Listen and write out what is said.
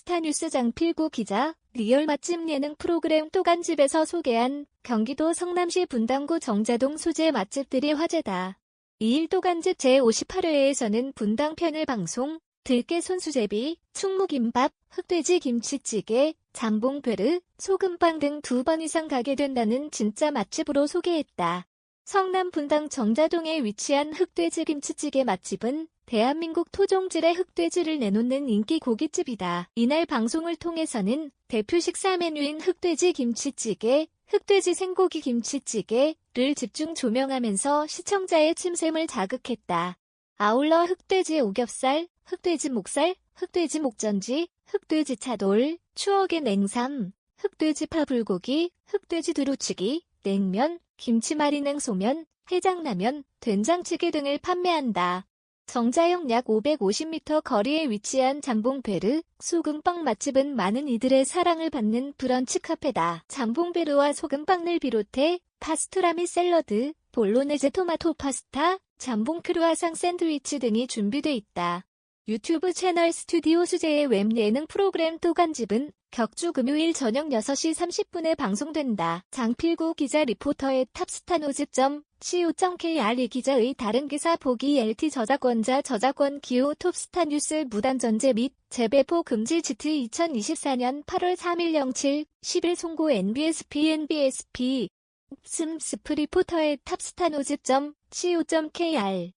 톱스타 뉴스 장필구 기자, 리얼 맛집 예능 프로그램 또간집에서 소개한 경기도 성남시 분당구 정자동 소재 맛집들이 화제다. 2일 또간집 제58회에서는 분당편을 방송, 들깨 손수제비, 충무김밥, 흑돼지 김치찌개, 잠봉베르, 소금빵 등 두 번 이상 가게 된다는 진짜 맛집으로 소개했다. 성남 분당 정자동에 위치한 흑돼지 김치찌개 맛집은 대한민국 토종질의 흑돼지를 내놓는 인기 고깃집이다. 이날 방송을 통해서는 대표 식사 메뉴인 흑돼지 김치찌개, 흑돼지 생고기 김치찌개를 집중 조명하면서 시청자의 침샘을 자극했다. 아울러 흑돼지 오겹살, 흑돼지 목살, 흑돼지 목전지, 흑돼지 차돌, 추억의 냉삼, 흑돼지 파불고기, 흑돼지 두루치기, 냉면, 김치말이 냉소면, 해장라면, 된장찌개 등을 판매한다. 정자역 약 550m 거리에 위치한 잠봉베르, 소금빵 맛집은 많은 이들의 사랑을 받는 브런치 카페다. 잠봉베르와 소금빵을 비롯해 파스투라미 샐러드, 볼로네제 토마토 파스타, 잠봉 크루아상 샌드위치 등이 준비돼 있다. 유튜브 채널 스튜디오 수제의 웹 예능 프로그램 또간집은 격주 금요일 저녁 6시 30분에 방송된다. 장필구 기자 리포터의 탑스타노즈점 co.kr 이 기자의 다른 기사 보기 LT 저작권자 저작권 기호 톱스타 뉴스 무단 전제 및 재배포 금지 GT 2024년 8월 3일 07 10일 송고 NBSP NBSP 슴 스프 리포터의 탑스타노즈점 co.kr